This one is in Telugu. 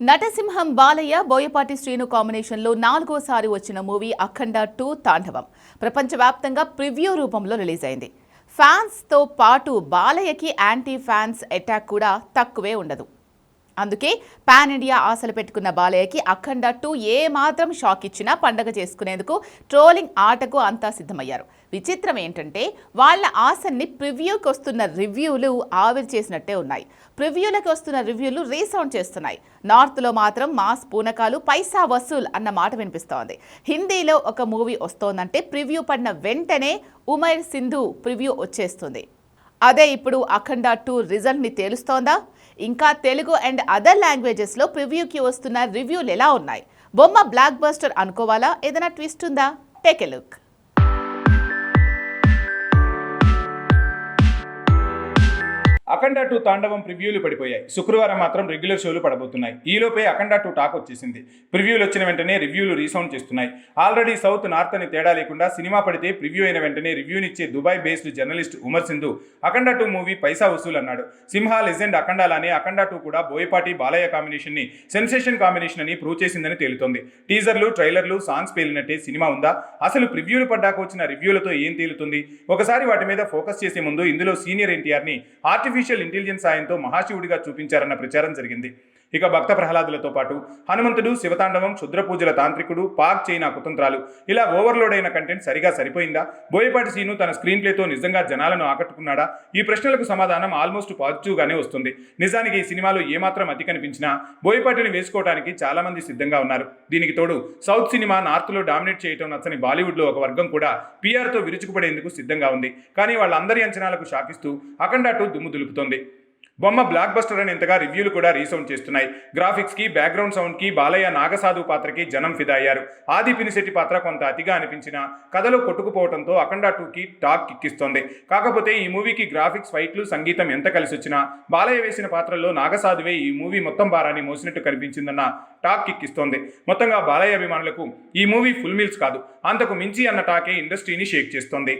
నటసింహం బాలయ్య బోయపాటి శ్రీను కాంబినేషన్లో నాలుగోసారి వచ్చిన మూవీ అఖండ టూ తాండవం. ప్రపంచవ్యాప్తంగా ప్రివ్యూ రూపంలో రిలీజ్ అయింది ఫ్యాన్స్తో పాటు బాలయ్యకి యాంటీ ఫ్యాన్స్ అటాక్ కూడా తక్కువే ఉండదు. అందుకే పాన్ ఇండియా ఆశలు పెట్టుకున్న బాలయ్యకి అఖండ టూ ఏ మాత్రం షాక్ ఇచ్చినా పండగ చేసుకునేందుకు ట్రోలింగ్ ఆటకు అంతా సిద్ధమయ్యారు. విచిత్రం ఏంటంటే వాళ్ళ ఆశల్ని ప్రివ్యూకి వస్తున్న రివ్యూలు ఆవిరి చేసినట్టే ఉన్నాయి. ప్రివ్యూలకు వస్తున్న రివ్యూలు రీసౌండ్ చేస్తున్నాయి. నార్త్లో మాత్రం మాస్ పూనకాలు పైసా వసూల్ అన్న మాట వినిపిస్తోంది. హిందీలో ఒక మూవీ వస్తోందంటే ప్రివ్యూ పడిన వెంటనే ఉమైర్ సింధు ప్రివ్యూ వచ్చేస్తుంది. అదే ఇప్పుడు అఖండ టూ రిజల్ట్ని తేలుస్తోందా? ఇంకా తెలుగు అండ్ అదర్ లాంగ్వేజెస్లో ప్రివ్యూకి వస్తున్న రివ్యూలు ఎలా ఉన్నాయి? బొమ్మ బ్లాక్ బస్టర్ అనుకోవాలా? ఏదైనా ట్విస్ట్ ఉందా? Take a look. Akhanda two Thandavam ప్రివ్యూలు పడిపోయాయి. శుక్రవారం మాత్రం రెగ్యులర్ షోలు పడబోతున్నాయి. ఈలోపే అఖండ టూ టాక్ వచ్చేసింది. ప్రివ్యూలు వచ్చిన వెంటనే రివ్యూలు రీసౌండ్ చేస్తున్నాయి. ఆల్రెడీ సౌత్ నార్త్ అని తేడా లేకుండా సినిమా పడితే ప్రివ్యూ అయిన వెంటనే రివ్యూనిచ్చే Dubai based journalist Umair Sandhu Akhanda two movie పైసా వసూలు అన్నాడు. సింహ లెజెండ్ అఖండాలానే అఖండ టూ కూడా బోయపాటి బాలయ్య కాంబినేషన్ని సెన్సేషన్ కాంబినేషన్ అని ప్రూవ్ చేసిందని తేలుతోంది. టీజర్లు ట్రైలర్లు సాంగ్స్ పేలినట్టే సినిమా ఉందా? అసలు ప్రివ్యూలు పడ్డాక వచ్చిన రివ్యూలతో ఏం తేలుతుంది? ఒకసారి వాటి మీద ఫోకస్ చేసే ముందు ఇందులో సీనియర్ ఎన్టీఆర్ని ఆర్టిఫిషియల్ ఇంటెలిజెన్స్ సాయంతో మహాశివుడిగా చూపించారన్న ప్రచారం జరిగింది. ఇక భక్త ప్రహ్లాదులతో పాటు హనుమంతుడు శివతాండవం క్షుద్ర పూజల తాంత్రికుడు పాక్ చైనా కుతంత్రాలు. ఇలా ఓవర్లోడ్ అయిన కంటెంట్ సరిగా సరిపోయిందా? బోయపాటి సీను తన స్క్రీన్ ప్లేతో నిజంగా జనాలను ఆకట్టుకున్నాడా? ఈ ప్రశ్నలకు సమాధానం ఆల్మోస్ట్ పాజిటివ్గానే వస్తుంది. నిజానికి ఈ సినిమాలో ఏమాత్రం అతి కనిపించినా బోయపాటిని వేసుకోవడానికి చాలామంది సిద్ధంగా ఉన్నారు. దీనికి తోడు సౌత్ సినిమా నార్త్లో డామినేట్ చేయటం నచ్చని బాలీవుడ్లో ఒక వర్గం కూడా పీఆర్తో విరుచుకుపడేందుకు సిద్ధంగా ఉంది. కానీ వాళ్ళందరి అంచనాలకు షాకిస్తూ అఖండ టూ దుమ్ము దులుపుతోంది. బొమ్మ బ్లాక్ బస్టర్ అని ఇంతగా రివ్యూలు కూడా రీసౌండ్ చేస్తున్నాయి. గ్రాఫిక్స్కి బ్యాక్గ్రౌండ్ సౌండ్కి బాలయ్య నాగసాధు పాత్రకి జనం ఫిదా అయ్యారు ఆది పినిశెట్టి పాత్ర కొంత అతిగా అనిపించిన కథలో కొట్టుకుపోవడంతో అఖండ టూకి టాక్ కిక్కిస్తోంది. కాకపోతే ఈ మూవీకి గ్రాఫిక్స్ ఫైట్లు సంగీతం ఎంత కలిసి వచ్చినా బాలయ్య వేసిన పాత్రల్లో నాగసాధువే ఈ మూవీ మొత్తం భారాన్ని మోసినట్టు కనిపించిందన్న టాక్ కిక్కిస్తోంది. మొత్తంగా బాలయ్య అభిమానులకు ఈ మూవీ ఫుల్ మీల్స్ కాదు. అంతకు మించి అన్న టాకే ఇండస్ట్రీని షేక్ చేస్తోంది.